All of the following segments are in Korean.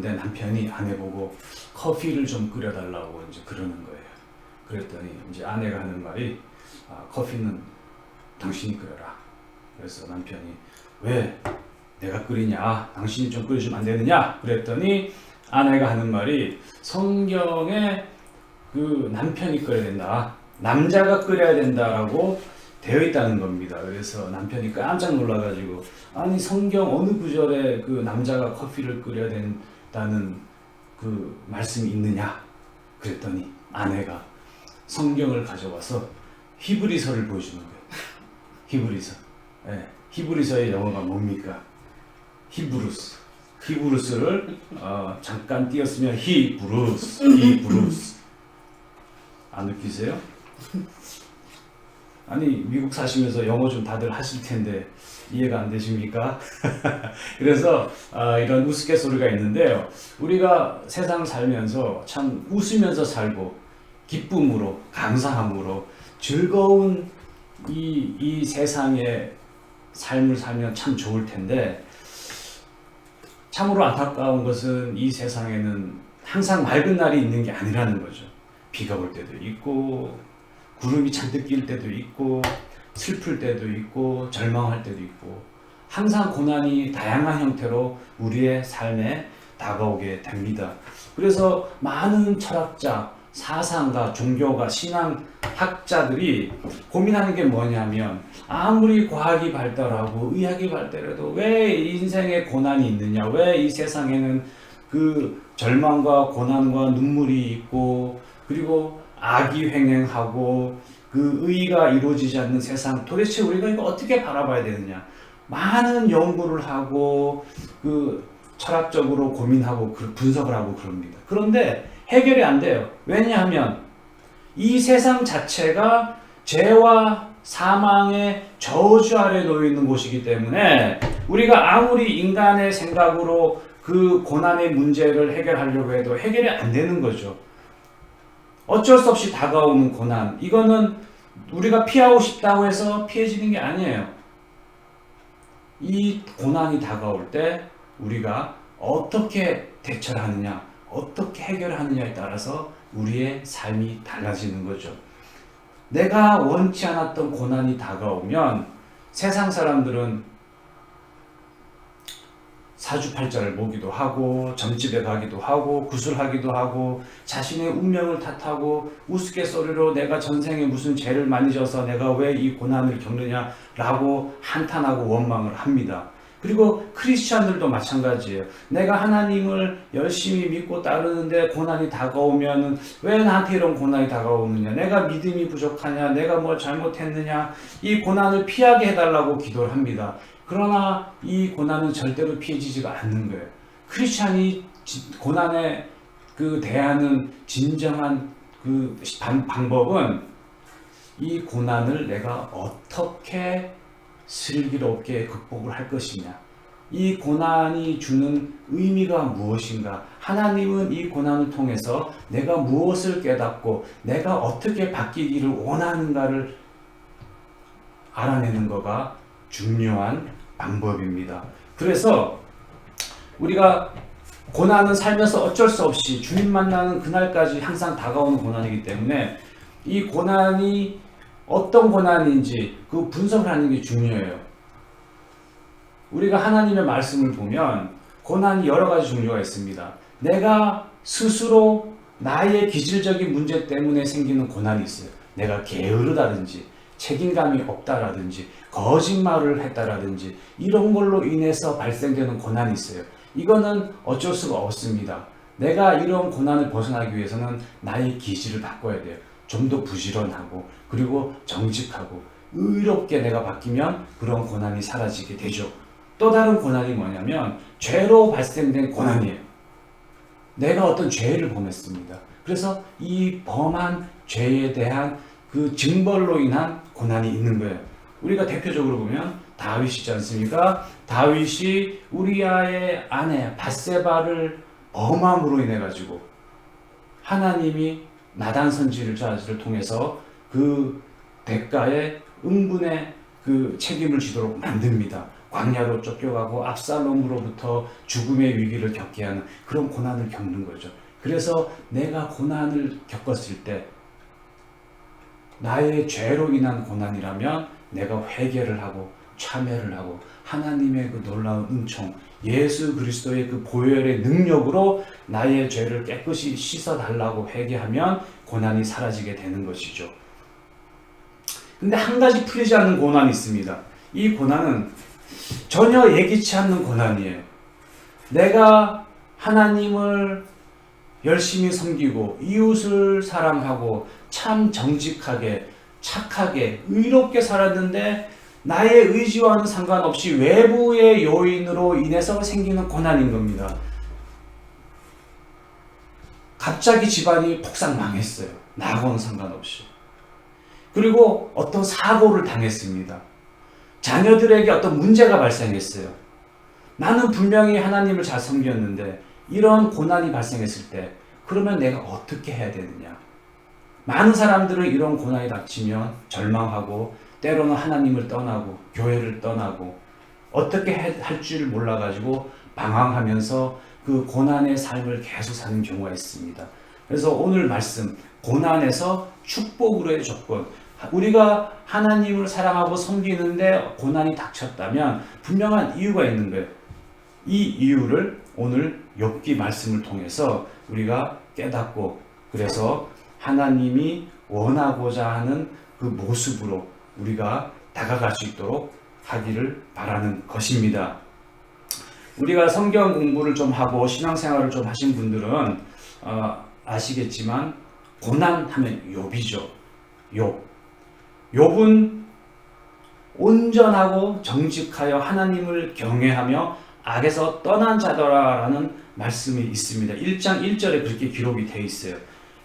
근데 남편이 아내 보고 커피를 좀 끓여달라고 이제 그러는 거예요. 그랬더니 이제 아내가 하는 말이 아, 커피는 당신이 끓여라. 그래서 남편이 왜 내가 끓이냐? 당신이 좀 끓여주면 안 되느냐? 그랬더니 아내가 하는 말이 성경에 그 남편이 끓여야 된다. 남자가 끓여야 된다라고 되어 있다는 겁니다. 그래서 남편이 깜짝 놀라가지고 아니 성경 어느 구절에 그 남자가 커피를 끓여야 된 다는 그 말씀이 있느냐? 그랬더니 아내가 성경을 가져와서 히브리서를 보여주는 거예요. 히브리서. 예, 히브리서의 영어가 뭡니까? 히브루스. 히브루스를 어, 잠깐 띄었으면 히브루스, 히브루스. 안 웃기세요? 아니 미국 사시면서 영어 좀 다들 하실 텐데 이해가 안 되십니까? 그래서 아, 이런 우스갯소리가 있는데요. 우리가 세상 살면서 참 웃으면서 살고 기쁨으로 감사함으로 즐거운 이, 이 세상의 삶을 살면 참 좋을 텐데 참으로 안타까운 것은 이 세상에는 항상 맑은 날이 있는 게 아니라는 거죠. 비가 올 때도 있고 구름이 잔뜩 낄 때도 있고 슬플 때도 있고 절망할 때도 있고 항상 고난이 다양한 형태로 우리의 삶에 다가오게 됩니다. 그래서 많은 철학자, 사상가, 종교가, 신앙 학자들이 고민하는 게 뭐냐면 아무리 과학이 발달하고 의학이 발달해도 왜 인생에 고난이 있느냐? 왜 이 세상에는 그 절망과 고난과 눈물이 있고 그리고 악이 횡행하고 그 의가 이루어지지 않는 세상 도대체 우리가 이거 어떻게 바라봐야 되느냐 많은 연구를 하고 그 철학적으로 고민하고 그 분석을 하고 그럽니다. 그런데 해결이 안 돼요. 왜냐하면 이 세상 자체가 죄와 사망의 저주 아래 놓여 있는 곳이기 때문에 우리가 아무리 인간의 생각으로 그 고난의 문제를 해결하려고 해도 해결이 안 되는 거죠. 어쩔 수 없이 다가오는 고난. 이거는 우리가 피하고 싶다고 해서 피해지는 게 아니에요. 이 고난이 다가올 때 우리가 어떻게 대처를 하느냐, 어떻게 해결하느냐에 따라서 우리의 삶이 달라지는 거죠. 내가 원치 않았던 고난이 다가오면 세상 사람들은 사주팔자를 보기도 하고 점집에 가기도 하고 구술하기도 하고 자신의 운명을 탓하고 우스갯소리로 내가 전생에 무슨 죄를 많이 져서 내가 왜 이 고난을 겪느냐라고 한탄하고 원망을 합니다. 그리고 크리스찬들도 마찬가지예요. 내가 하나님을 열심히 믿고 따르는데 고난이 다가오면 왜 나한테 이런 고난이 다가오느냐? 내가 믿음이 부족하냐? 내가 뭘 잘못했느냐? 이 고난을 피하게 해달라고 기도를 합니다. 그러나 이 고난은 절대로 피해지지가 않는 거예요. 크리스찬이 지- 고난에 그 대하는 진정한 그 방, 방법은 이 고난을 내가 어떻게 슬기롭게 극복을 할 것이냐. 이 고난이 주는 의미가 무엇인가? 하나님은 이 고난을 통해서 내가 무엇을 깨닫고 내가 어떻게 바뀌기를 원하는가를 알아내는 거가 중요한 방법입니다. 그래서 우리가 고난은 살면서 어쩔 수 없이 주님 만나는 그날까지 항상 다가오는 고난이기 때문에 이 고난이 어떤 고난인지 그 분석을 하는 게 중요해요. 우리가 하나님의 말씀을 보면 고난이 여러 가지 종류가 있습니다. 내가 스스로 나의 기질적인 문제 때문에 생기는 고난이 있어요. 내가 게으르다든지 책임감이 없다라든지 거짓말을 했다라든지 이런 걸로 인해서 발생되는 고난이 있어요. 이거는 어쩔 수가 없습니다. 내가 이런 고난을 벗어나기 위해서는 나의 기질을 바꿔야 돼요. 좀 더 부지런하고 그리고 정직하고 의롭게 내가 바뀌면 그런 고난이 사라지게 되죠. 또 다른 고난이 뭐냐면 죄로 발생된 고난이에요. 내가 어떤 죄를 범했습니다. 그래서 이 범한 죄에 대한 그 징벌로 인한 고난이 있는 거예요. 우리가 대표적으로 보면 다윗이지 않습니까? 다윗이 우리아의 아내 바세바를 범함으로 인해 가지고 하나님이 나단 선지자를 통해서 그 대가에 응분의 그 책임을 지도록 만듭니다. 광야로 쫓겨가고 압살롬으로부터 죽음의 위기를 겪게 하는 그런 고난을 겪는 거죠. 그래서 내가 고난을 겪었을 때 나의 죄로 인한 고난이라면 내가 회개를 하고 참회를 하고 하나님의 그 놀라운 은총, 예수 그리스도의 그 보혈의 능력으로 나의 죄를 깨끗이 씻어 달라고 회개하면 고난이 사라지게 되는 것이죠. 근데 한 가지 풀리지 않는 고난이 있습니다. 이 고난은 전혀 예기치 않는 고난이에요. 내가 하나님을 열심히 섬기고 이웃을 사랑하고 참 정직하게 착하게 의롭게 살았는데 나의 의지와는 상관없이 외부의 요인으로 인해서 생기는 고난인 겁니다. 갑자기 집안이 폭삭 망했어요. 나하고는 상관없이. 그리고 어떤 사고를 당했습니다. 자녀들에게 어떤 문제가 발생했어요. 나는 분명히 하나님을 잘 섬겼는데 이런 고난이 발생했을 때 그러면 내가 어떻게 해야 되느냐? 많은 사람들은 이런 고난이 닥치면 절망하고 때로는 하나님을 떠나고 교회를 떠나고 어떻게 할 줄 몰라가지고 방황하면서 그 고난의 삶을 계속 사는 경우가 있습니다. 그래서 오늘 말씀 고난에서 축복으로의 조건 우리가 하나님을 사랑하고 섬기는데 고난이 닥쳤다면 분명한 이유가 있는 거예요. 이 이유를 오늘 욥기 말씀을 통해서 우리가 깨닫고 그래서 하나님이 원하고자 하는 그 모습으로 우리가 다가갈 수 있도록 하기를 바라는 것입니다. 우리가 성경 공부를 좀 하고 신앙생활을 좀 하신 분들은 어, 아시겠지만 고난하면 욥이죠. 욥. 욥은 온전하고 정직하여 하나님을 경외하며 악에서 떠난 자더라라는 말씀이 있습니다. 1장 1절에 그렇게 기록이 되어 있어요.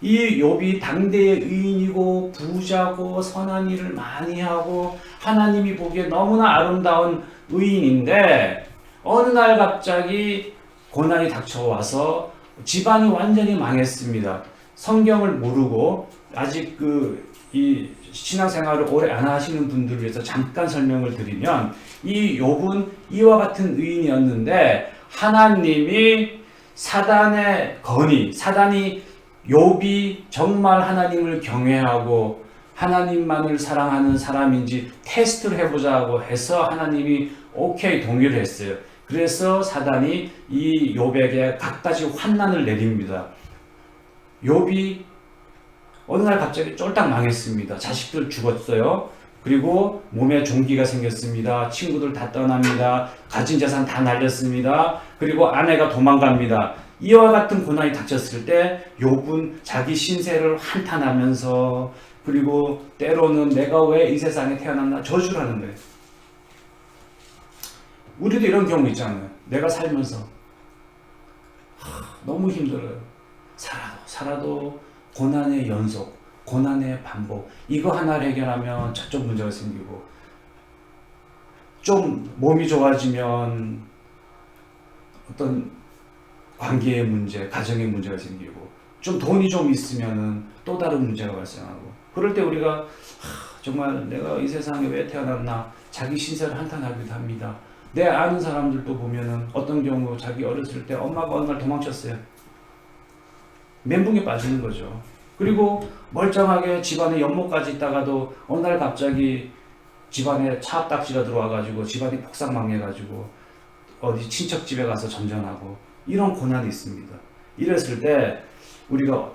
이 욥이 당대의 의인이고 부자고 선한 일을 많이 하고 하나님이 보기에 너무나 아름다운 의인인데 어느 날 갑자기 고난이 닥쳐와서 집안이 완전히 망했습니다. 성경을 모르고 아직 그 이 신앙생활을 오래 안 하시는 분들을 위해서 잠깐 설명을 드리면 이 욥은 이와 같은 의인이었는데 하나님이 사단의 건의, 사단이 욥이 정말 하나님을 경외하고 하나님만을 사랑하는 사람인지 테스트를 해보자고 해서 하나님이 오케이 동의를 했어요. 그래서 사단이 이 욥에게 갖가지 환난을 내립니다. 욥이 어느 날 갑자기 쫄딱 망했습니다. 자식들 죽었어요. 그리고 몸에 종기가 생겼습니다. 친구들 다 떠납니다. 가진 재산 다 날렸습니다. 그리고 아내가 도망갑니다. 이와 같은 고난이 닥쳤을 때 욥은 자기 신세를 한탄하면서 그리고 때로는 내가 왜 이 세상에 태어났나 저주를 하는 거예요. 우리도 이런 경우 있잖아요. 내가 살면서 하, 너무 힘들어요. 살아도 살아도 고난의 연속, 고난의 반복. 이거 하나를 해결하면 저쪽 문제가 생기고 좀 몸이 좋아지면 어떤 관계의 문제, 가정의 문제가 생기고 좀 돈이 좀 있으면은 또 다른 문제가 발생하고 그럴 때 우리가 하, 정말 내가 이 세상에 왜 태어났나 자기 신세를 한탄하기도 합니다. 내 아는 사람들도 보면은 어떤 경우 자기 어렸을 때 엄마가 어느 날 도망쳤어요. 멘붕에 빠지는 거죠. 그리고 멀쩡하게 집안에 연못까지 있다가도 어느 날 갑자기 집안에 차압딱지가 들어와가지고 집안이 폭삭망해가지고 어디 친척 집에 가서 전전하고 이런 고난이 있습니다. 이랬을 때 우리가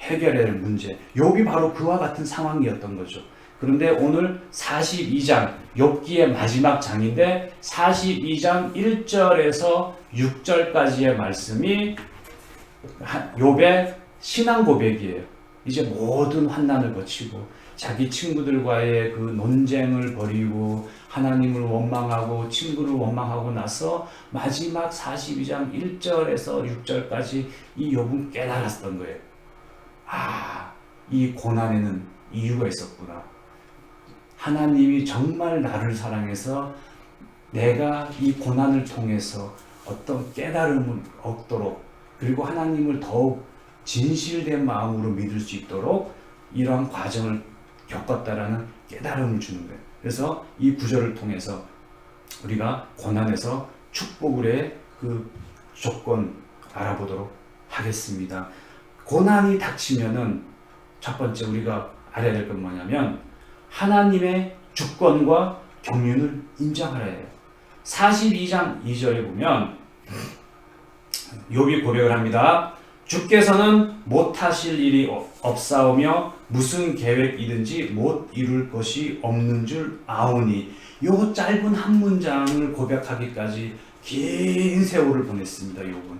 해결해야 할 문제, 욥이 바로 그와 같은 상황이었던 거죠. 그런데 오늘 42장 욥기의 마지막 장인데 42장 1절에서 6절까지의 말씀이 욥의 신앙 고백이에요. 이제 모든 환난을 거치고 자기 친구들과의 그 논쟁을 벌이고 하나님을 원망하고 친구를 원망하고 나서 마지막 42장 1절에서 6절까지 이 욥은 깨달았던 거예요. 아, 이 고난에는 이유가 있었구나. 하나님이 정말 나를 사랑해서 내가 이 고난을 통해서 어떤 깨달음을 얻도록 그리고 하나님을 더욱 진실된 마음으로 믿을 수 있도록 이러한 과정을 겪었다라는 깨달음을 주는 거예요. 그래서 이 구절을 통해서 우리가 고난에서 축복의 그 조건 알아보도록 하겠습니다. 고난이 닥치면은 첫 번째 우리가 알아야 될 건 뭐냐면 하나님의 주권과 경륜을 인정하라 해요. 42장 2절에 보면 욥이 고백을 합니다. 주께서는 못하실 일이 없사오며 무슨 계획이든지 못 이룰 것이 없는 줄 아오니 요 짧은 한 문장을 고백하기까지 긴 세월을 보냈습니다. 욥은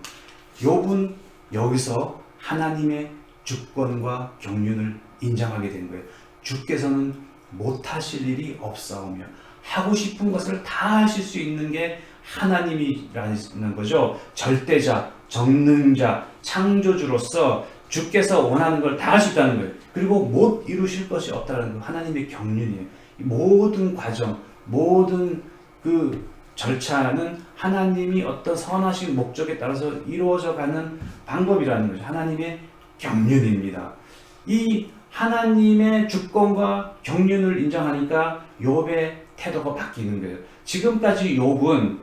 욥은 여기서 하나님의 주권과 경륜을 인정하게 된 거예요. 주께서는 못하실 일이 없사오며 하고 싶은 것을 다 하실 수 있는 게 하나님이라는 거죠. 절대자, 정능자, 창조주로서 주께서 원하는 걸 다 할 수 있다는 거예요. 그리고 못 이루실 것이 없다는 거 하나님의 경륜이에요. 모든 과정, 모든 그 절차는 하나님이 어떤 선하신 목적에 따라서 이루어져 가는 방법이라는 거죠. 하나님의 경륜입니다. 이 하나님의 주권과 경륜을 인정하니까 욥의 태도가 바뀌는 거예요. 지금까지 욥은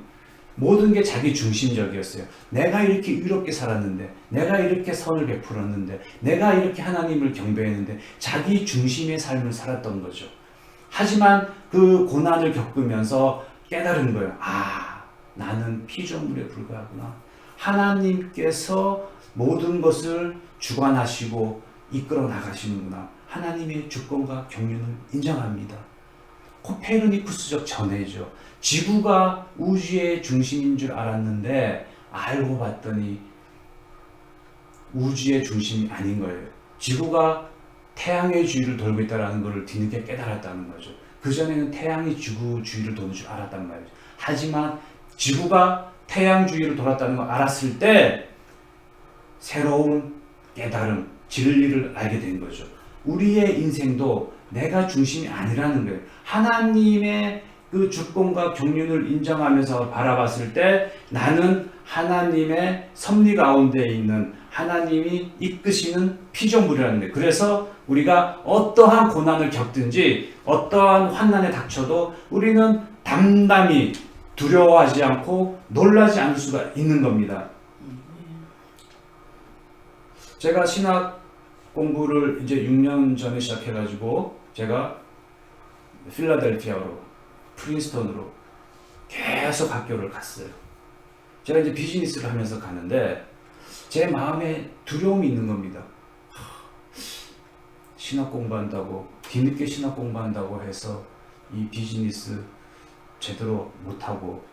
모든 게 자기 중심적이었어요. 내가 이렇게 의롭게 살았는데, 내가 이렇게 선을 베풀었는데, 내가 이렇게 하나님을 경배했는데, 자기 중심의 삶을 살았던 거죠. 하지만 그 고난을 겪으면서 깨달은 거예요. 아, 나는 피조물에 불과하구나. 하나님께서 모든 것을 주관하시고 이끌어 나가시는구나. 하나님의 주권과 경륜을 인정합니다. 코페르니쿠스적 전해죠. 지구가 우주의 중심인 줄 알았는데 알고 봤더니 우주의 중심이 아닌 거예요. 지구가 태양의 주위를 돌고 있다는 것을 뒤늦게 깨달았다는 거죠. 그전에는 태양이 지구 주위를 도는 줄 알았단 말이죠. 하지만 지구가 태양 주위를 돌았다는 걸 알았을 때 새로운 깨달음, 진리를 알게 된 거죠. 우리의 인생도 내가 중심이 아니라는 거예요. 하나님의 그 주권과 경륜을 인정하면서 바라봤을 때 나는 하나님의 섭리 가운데 있는 하나님이 이끄시는 피조물이라는 거예요. 그래서 우리가 어떠한 고난을 겪든지 어떠한 환난에 닥쳐도 우리는 담담히 두려워하지 않고 놀라지 않을 수가 있는 겁니다. 제가 신학 공부를 이제 6년 전에 시작해가지고 제가 필라델피아로 프린스턴으로 계속 학교를 갔어요. 제가 이제 비즈니스를 하면서 가는데 제 마음에 두려움이 있는 겁니다. 신학 공부한다고 뒤늦게 신학 공부한다고 해서 이 비즈니스 제대로 못하고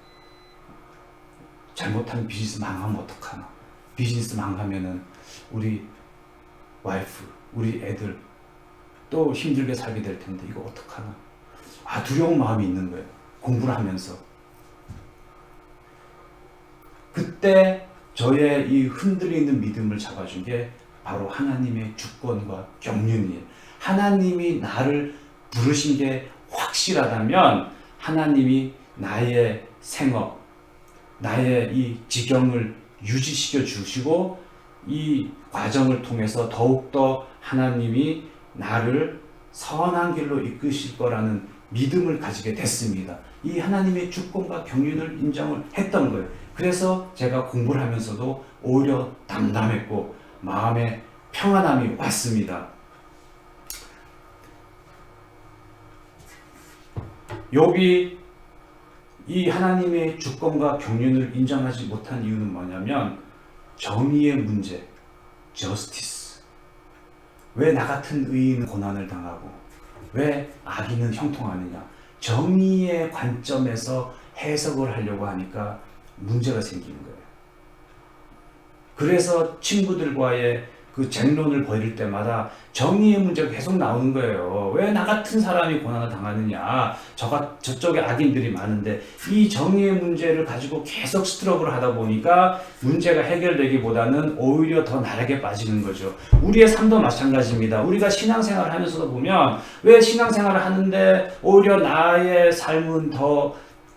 잘못하면 비즈니스 망하면 어떡하나 비즈니스 망하면은 우리 와이프 우리 애들 또 힘들게 살게 될 텐데 이거 어떡하나 아 두려운 마음이 있는 거예요 공부를 하면서 그때 저의 이 흔들리는 믿음을 잡아준 게 바로 하나님의 주권과 경륜이에요. 하나님이 나를 부르신 게 확실하다면 하나님이 나의 생업, 나의 이 지경을 유지시켜 주시고 이 과정을 통해서 더욱더 하나님이 나를 선한 길로 이끄실 거라는 믿음을 가지게 됐습니다. 이 하나님의 주권과 경륜을 인정을 했던 거예요. 그래서 제가 공부를 하면서도 오히려 담담했고 마음에 평안함이 왔습니다. 욥이 이 하나님의 주권과 경륜을 인정하지 못한 이유는 뭐냐면 정의의 문제, justice. 왜 나 같은 의인은 고난을 당하고 왜 악인은 형통하느냐? 정의의 관점에서 해석을 하려고 하니까 문제가 생기는 거예요. 그래서 친구들과의 그 쟁론을 벌일 때마다 정의의 문제가 계속 나오는 거예요. 왜 나 같은 사람이 고난을 당하느냐? 저가 저쪽에 악인들이 많은데 이 정의의 문제를 가지고 계속 스트럭을 하다 보니까 문제가 해결되기보다는 오히려 더 나락에 빠지는 거죠. 우리의 삶도 마찬가지입니다. 우리가 신앙생활을 하면서도 보면 왜 신앙생활을 하는데 오히려 나의 삶은 더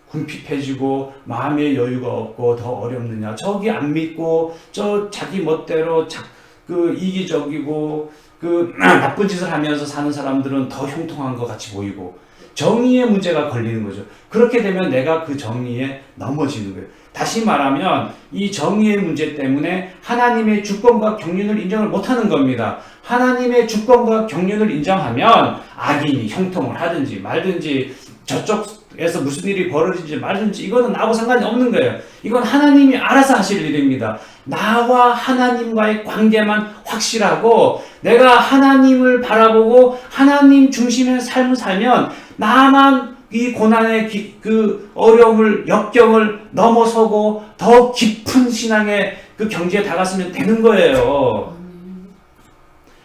궁핍해지고 마음의 여유가 없고 더 어렵느냐? 저기 안 믿고 저 자기 멋대로 자, 그 이기적이고 그 나쁜 짓을 하면서 사는 사람들은 더 형통한 것 같이 보이고 정의의 문제가 걸리는 거죠. 그렇게 되면 내가 그 정의에 넘어지는 거예요. 다시 말하면 이 정의의 문제 때문에 하나님의 주권과 경륜을 인정을 못하는 겁니다. 하나님의 주권과 경륜을 인정하면 악인이 형통을 하든지 말든지 저쪽 에서 무슨 일이 벌어지지 말든지 이거는 나하고 상관이 없는 거예요. 이건 하나님이 알아서 하실 일입니다. 나와 하나님과의 관계만 확실하고 내가 하나님을 바라보고 하나님 중심의 삶을 살면 나만 이 고난의 기- 그 어려움을 역경을 넘어서고 더 깊은 신앙의 그 경지에 다갔으면 되는 거예요.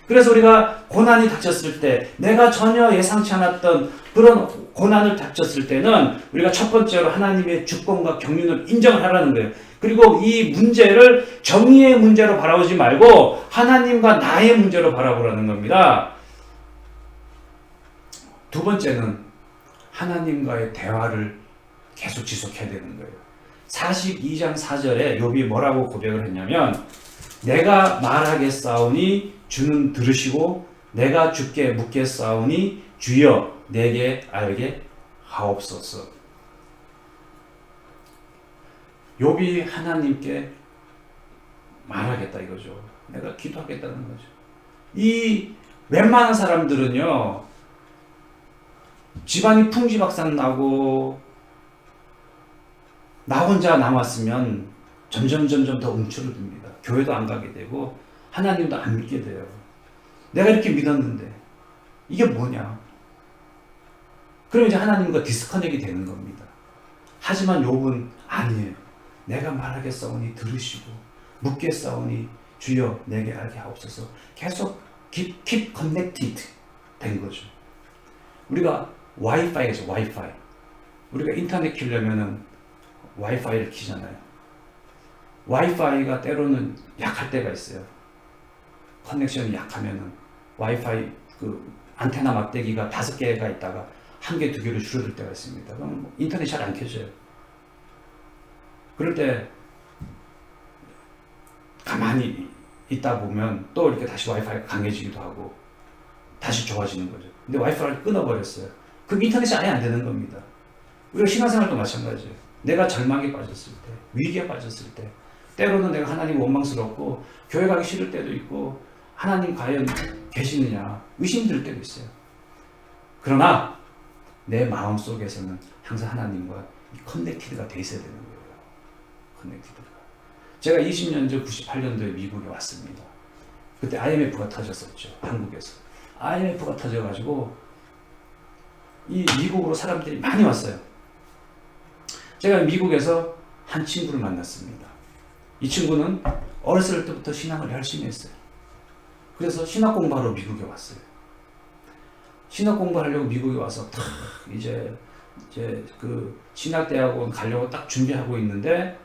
그래서 우리가 고난이 닥쳤을 때 내가 전혀 예상치 않았던 그런 고난을 닥쳤을 때는 우리가 첫 번째로 하나님의 주권과 경륜을 인정을 하라는 거예요. 그리고 이 문제를 정의의 문제로 바라보지 말고 하나님과 나의 문제로 바라보라는 겁니다. 두 번째는 하나님과의 대화를 계속 지속해야 되는 거예요. 42장 4절에 욥이 뭐라고 고백을 했냐면 내가 말하겠사오니 주는 들으시고 내가 주께 묻겠사오니 주여 내게 알게 하옵소서. 욥이 하나님께 말하겠다 이거죠. 내가 기도하겠다는 거죠. 이 웬만한 사람들은요. 집안이 풍지박산 나고 나 혼자 남았으면 점점 점점 더 움츠러듭니다. 교회도 안 가게 되고 하나님도 안 믿게 돼요. 내가 이렇게 믿었는데 이게 뭐냐? 그럼 이제 하나님과 디스커넥이 되는 겁니다. 하지만 욥은 아니에요. 내가 말하겠사오니 들으시고 묻겠사오니 주여 내게 알게 하옵소서. 계속 keep, keep connected 된 거죠. 우리가 와이파이죠, 와이파이. 우리가 인터넷 키려면은 와이파이를 키잖아요. 와이파이가 때로는 약할 때가 있어요. 커넥션이 약하면은 와이파이 그 안테나 막대기가 다섯 개가 있다가 한 개, 두 개로 줄어들 때가 있습니다. 그럼 뭐 인터넷 잘 안 켜져요. 그럴 때 가만히 있다 보면 또 이렇게 다시 와이파이가 강해지기도 하고 다시 좋아지는 거죠. 근데 와이파이를 끊어버렸어요. 그럼 인터넷이 아예 안 되는 겁니다. 우리가 신앙생활도 마찬가지예요. 내가 절망에 빠졌을 때, 위기에 빠졌을 때, 때로는 내가 하나님 원망스럽고 교회 가기 싫을 때도 있고 하나님 과연 계시느냐 의심될 때도 있어요. 그러나 내 마음 속에서는 항상 하나님과 이 커넥티드가 돼 있어야 되는 거예요. 커넥티드가. 제가 20년 전 98년도에 미국에 왔습니다. 그때 IMF가 터졌었죠. 한국에서. IMF가 터져가지고 이 미국으로 사람들이 많이 왔어요. 제가 미국에서 한 친구를 만났습니다. 이 친구는 어렸을 때부터 신앙을 열심히 했어요. 그래서 신학 공부하러 미국에 왔어요. 신학 공부하려고 미국에 와서 탁 이제 이제 그 신학 대학원 가려고 딱 준비하고 있는데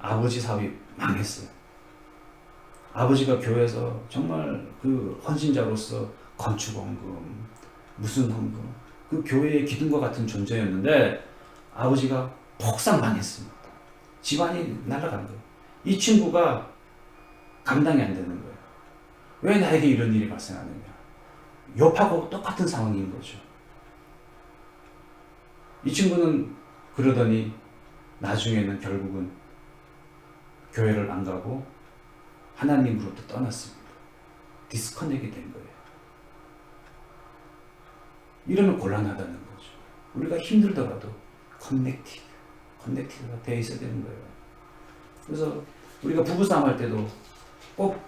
아버지 사업이 망했어요. 아버지가 교회에서 정말 그 헌신자로서 건축 헌금, 무슨 헌금, 그 교회의 기둥과 같은 존재였는데 아버지가 폭삭 망했습니다. 집안이 날아간 거예요. 이 친구가 감당이 안 되는 거예요. 왜 나에게 이런 일이 발생하느냐? 옆하고 똑같은 상황인 거죠. 이 친구는 그러더니 나중에는 결국은 교회를 안 가고 하나님으로부터 떠났습니다. 디스커넥이 된 거예요. 이러면 곤란하다는 거죠. 우리가 힘들더라도 커넥티드, 커넥티드가 돼 있어야 되는 거예요. 그래서 우리가 부부싸움 할 때도 꼭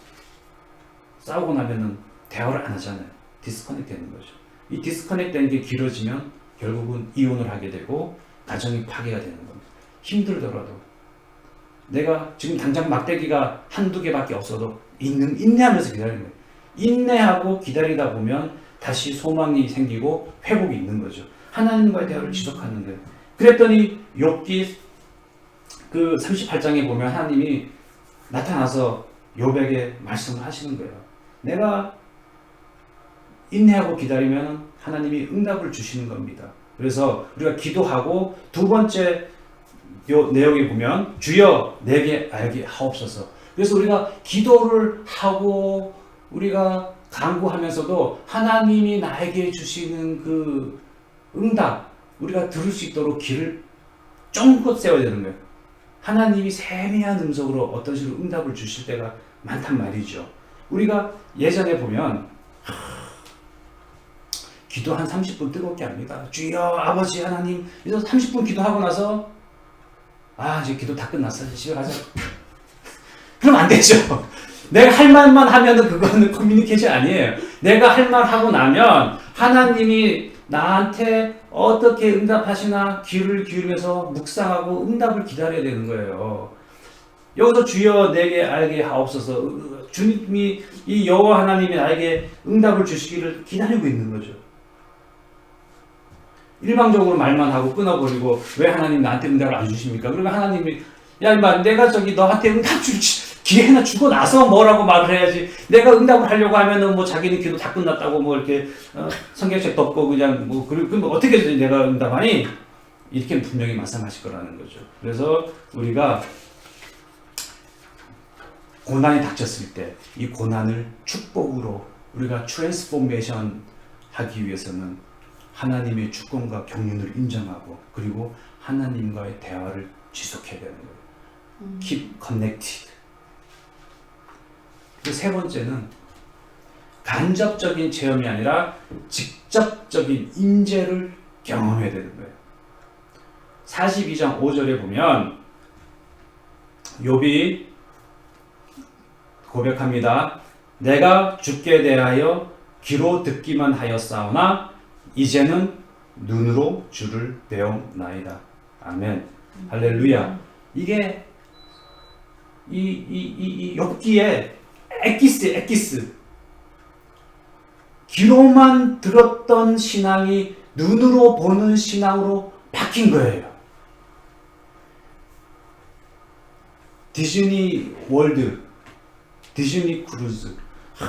싸우고 나면은 대화를 안 하잖아요. 디스커넥 되는 거죠. 이 디스커넥 되는 게 길어지면 결국은 이혼을 하게 되고 가정이 파괴가 되는 겁니다. 힘들더라도 내가 지금 당장 막대기가 한두 개밖에 없어도 있는, 인내하면서 기다리는 거예요. 인내하고 기다리다 보면 다시 소망이 생기고 회복이 있는 거죠. 하나님과의 대화를 지속하는 거예요. 그랬더니 욥기 그 38장에 보면 하나님이 나타나서 욥에게 말씀을 하시는 거예요. 내가 인내하고 기다리면 하나님이 응답을 주시는 겁니다. 그래서 우리가 기도하고 두 번째 요 내용에 보면 주여 내게 알게 하옵소서. 그래서 우리가 기도를 하고 우리가 강구하면서도 하나님이 나에게 주시는 그 응답 우리가 들을 수 있도록 길을 쫑긋 세워야 되는 거예요. 하나님이 세미한 음성으로 어떤 식으로 응답을 주실 때가 많단 말이죠. 우리가 예전에 보면 하, 기도 한 30분 뜨겁게 합니다. 주여 아버지 하나님 그래서 30분 기도하고 나서 아 이제 기도 다 끝났어 집에 가자. 그럼 안 되죠. 내가 할 말만 하면은 그거는 커뮤니케이션 아니에요. 내가 할 말 하고 나면 하나님이 나한테 어떻게 응답하시나 귀를 기울여서 묵상하고 응답을 기다려야 되는 거예요. 여기서 주여 내게 알게 하옵소서. 주님이 이 여호와 하나님이 나에게 응답을 주시기를 기다리고 있는 거죠. 일방적으로 말만 하고 끊어버리고 왜 하나님 나한테 응답을 안 주십니까? 그러면 하나님이 야 임마 내가 저기 너한테 응답 줄 기회나 주고 나서 뭐라고 말을 해야지 내가 응답을 하려고 하면은 뭐 자기는 기도 다 끝났다고 뭐 이렇게 어, 성경책 덮고 그냥 뭐 그리고 그럼 어떻게 내가 응답하니 이렇게 분명히 말씀하실 거라는 거죠. 그래서 우리가 고난이 닥쳤을 때 이 고난을 축복으로 우리가 트랜스포메이션 하기 위해서는 하나님의 주권과 경륜을 인정하고 그리고 하나님과의 대화를 지속해야 되는 거예요. Keep connected. 그세 번째는 간접적인 체험이 아니라 직접적인 임재를 경험해야 되는 거예요. 42장 5절에 보면 욥이 고백합니다. 내가 주께 대하여 귀로 듣기만 하였사오나 이제는 눈으로 주를 배움나이다. 아멘. 할렐루야. 이게 이 이이이 욥기에 에키스 에키스 귀로만 들었던 신앙이 눈으로 보는 신앙으로 바뀐 거예요. 디즈니 월드, 디즈니 크루즈. 하,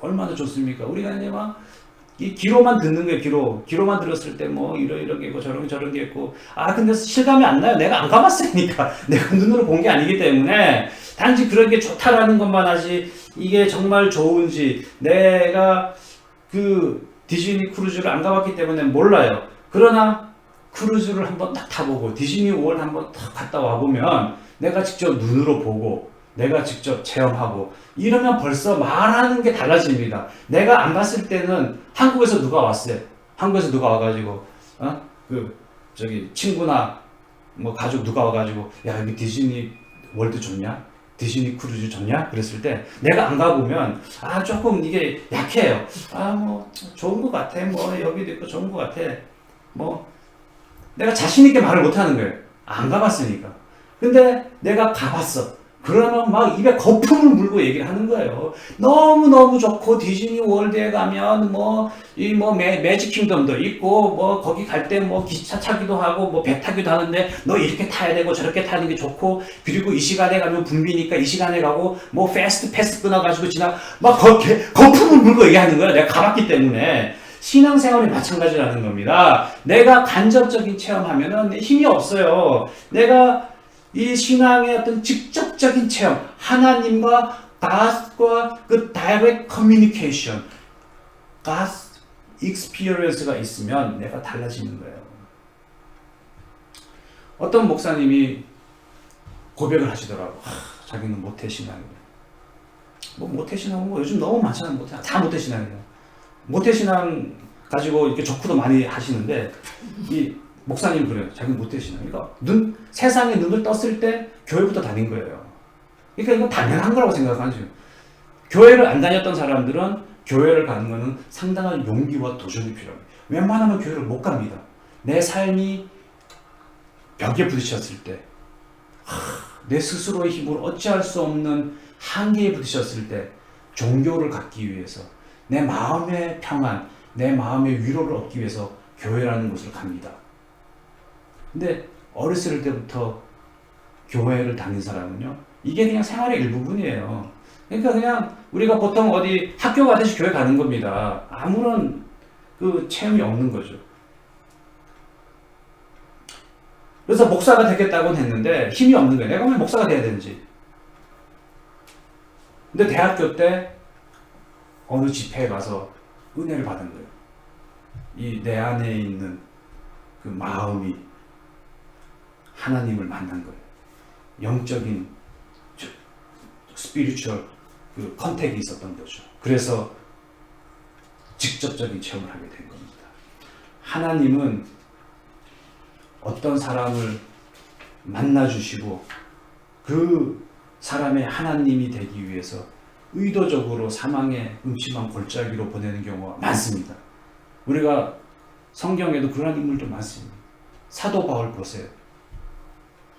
얼마나 좋습니까? 우리가 이제 막, 이 귀로만 듣는 거예요, 귀로. 귀로만 들었을 때 뭐, 이러, 이런 게 있고, 저런 게 저런 게 있고. 아, 근데 실감이 안 나요. 내가 안 가봤으니까. 내가 눈으로 본 게 아니기 때문에. 단지 그런 게 좋다라는 것만 하지, 이게 정말 좋은지, 내가 그 디즈니 크루즈를 안 가봤기 때문에 몰라요. 그러나, 크루즈를 한번 딱 타보고, 디즈니 월 한번 딱 갔다 와보면, 내가 직접 눈으로 보고, 내가 직접 체험하고, 이러면 벌써 말하는 게 달라집니다. 내가 안 봤을 때는 한국에서 누가 왔어요. 한국에서 누가 와가지고, 어? 그, 저기, 친구나, 뭐, 가족 누가 와가지고, 야, 여기 디즈니 월드 좋냐? 디즈니 크루즈 좋냐? 그랬을 때, 내가 안 가보면, 아, 조금 이게 약해요. 아, 뭐, 좋은 것 같아. 뭐, 여기도 있고 좋은 것 같아. 뭐, 내가 자신 있게 말을 못 하는 거예요. 안 가봤으니까. 근데 내가 가봤어. 그러면 막 입에 거품을 물고 얘기를 하는 거예요. 너무너무 좋고 디즈니 월드에 가면 뭐 이 뭐 매직 킹덤도 있고 뭐 거기 갈 때 뭐 기차 타기도 하고 뭐 배 타기도 하는데 너 이렇게 타야 되고 저렇게 타는 게 좋고 그리고 이 시간에 가면 붐비니까 이 시간에 가고 뭐 패스트 패스 끊어가지고 지나 막 그렇게 거품을 물고 얘기하는 거야. 내가 가봤기 때문에. 신앙생활이 마찬가지라는 겁니다. 내가 간접적인 체험하면은 힘이 없어요. 내가 이 신앙의 어떤 직접적인 체험, 하나님과 God과 그 direct communication, God's experience가 있으면 내가 달라지는 거예요. 어떤 목사님이 고백을 하시더라고. 하, 자기는 모태 신앙이래. 뭐 모태 신앙은 뭐 요즘 너무 많잖아. 모태, 다 모태 신앙이야. 모태 신앙 가지고 이렇게 조크도 많이 하시는데 이 목사님 그래요. 자기 모태신앙. 그러니까 눈 세상에 눈을 떴을 때 교회부터 다닌 거예요. 그러니까 이건 당연한 거라고 생각하죠. 교회를 안 다녔던 사람들은 교회를 가는 것은 상당한 용기와 도전이 필요합니다. 웬만하면 교회를 못 갑니다. 내 삶이 벽에 부딪혔을 때, 하, 내 스스로의 힘으로 어찌할 수 없는 한계에 부딪혔을 때, 종교를 갖기 위해서, 내 마음의 평안, 내 마음의 위로를 얻기 위해서 교회라는 곳을 갑니다. 근데 어렸을 때부터 교회를 다닌 사람은요, 이게 그냥 생활의 일부분이에요. 그러니까 그냥 우리가 보통 어디 학교 가듯이 교회 가는 겁니다. 아무런 그 체험이 없는 거죠. 그래서 목사가 되겠다고는 했는데 힘이 없는 거예요. 내가 왜 목사가 돼야 되는지. 근데 대학교 때 어느 집회에 가서 은혜를 받은 거예요. 이 내 안에 있는 그 마음이 하나님을 만난 거예요. 영적인 스피리추얼 그 컨택이 있었던 거죠. 그래서 직접적인 체험을 하게 된 겁니다. 하나님은 어떤 사람을 만나 주시고 그 사람의 하나님이 되기 위해서 의도적으로 사망의 음침한 골짜기로 보내는 경우가 많습니다. 우리가 성경에도 그런 인물도 많습니다. 사도 바울 보세요.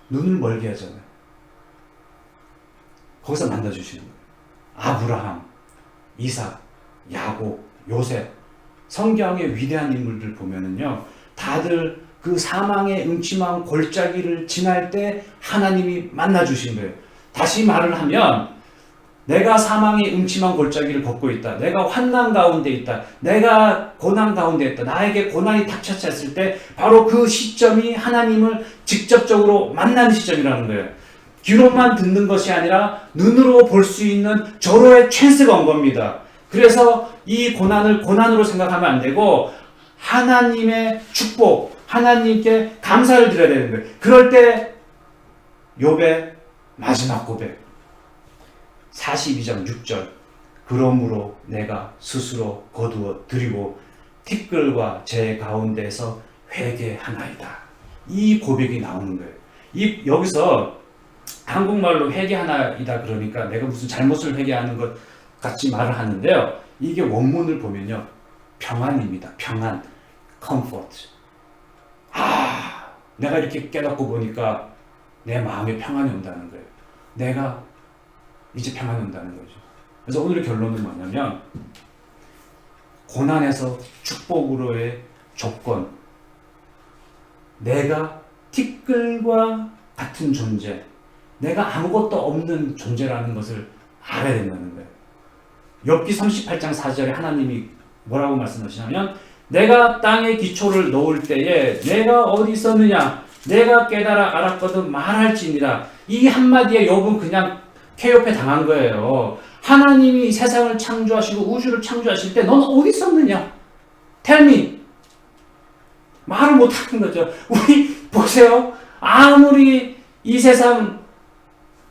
눈을 멀게 하잖아요. 거기서 만나 주시는 거예요. 아브라함, 이삭, 야곱, 요셉. 성경의 위대한 인물들 보면은요. 다들 그 사망의 음침한 골짜기를 지날 때 하나님이 만나 주신 거예요. 다시 말을 하면 내가 사망의 음침한 골짜기를 걷고 있다. 내가 환난 가운데 있다. 내가 고난 가운데 있다. 나에게 고난이 닥쳤을 때 바로 그 시점이 하나님을 직접적으로 만나는 시점이라는 거예요. 귀로만 듣는 것이 아니라 눈으로 볼 수 있는 절호의 찬스가 온 겁니다. 그래서 이 고난을 고난으로 생각하면 안 되고 하나님의 축복, 하나님께 감사를 드려야 되는 거예요. 그럴 때 욥의 마지막 고백 42장 6절 그러므로 내가 스스로 거두어 드리고 티끌과 제 가운데서 회개하나이다. 이 고백이 나오는 거예요. 이 여기서 한국말로 회개하나이다 그러니까 내가 무슨 잘못을 회개하는 것 같이 말을 하는데요. 이게 원문을 보면요. 평안입니다. 평안. comfort. 아, 내가 이렇게 깨닫고 보니까 내 마음에 평안이 온다는 거예요. 내가 이제 평안이 온다는 거죠. 그래서 오늘의 결론은 뭐냐면 고난에서 축복으로의 조건 내가 티끌과 같은 존재 내가 아무것도 없는 존재라는 것을 알아야 된다는 거예요. 엽기 38장 4절에 하나님이 뭐라고 말씀하시냐면 내가 땅에 기초를 놓을 때에 내가 어디 있었느냐 내가 깨달아 알았거든 말할지니라 이 한마디에 욥은 그냥 쾌협해 당한 거예요. 하나님이 세상을 창조하시고 우주를 창조하실 때 너는 어디 있었느냐? 텔미 말을 못 하는 거죠. 우리 보세요. 아무리 이 세상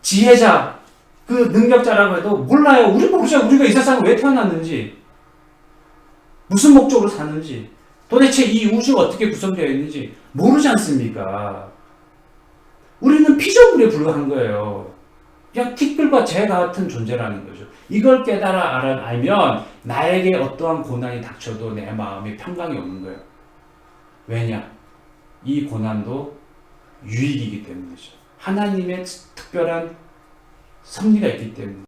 지혜자 그 능력자라고 해도 몰라요. 우리 모르죠. 우리가 이 세상에 왜 태어났는지 무슨 목적으로 사는지 도대체 이 우주가 어떻게 구성되어 있는지 모르지 않습니까? 우리는 피조물에 불과한 거예요. 그냥 티끌과 재 같은 존재라는 거죠. 이걸 깨달아 알면 나에게 어떠한 고난이 닥쳐도 내 마음에 평강이 오는 거예요. 왜냐? 이 고난도 유익이기 때문이죠. 하나님의 특별한 섭리가 있기 때문에.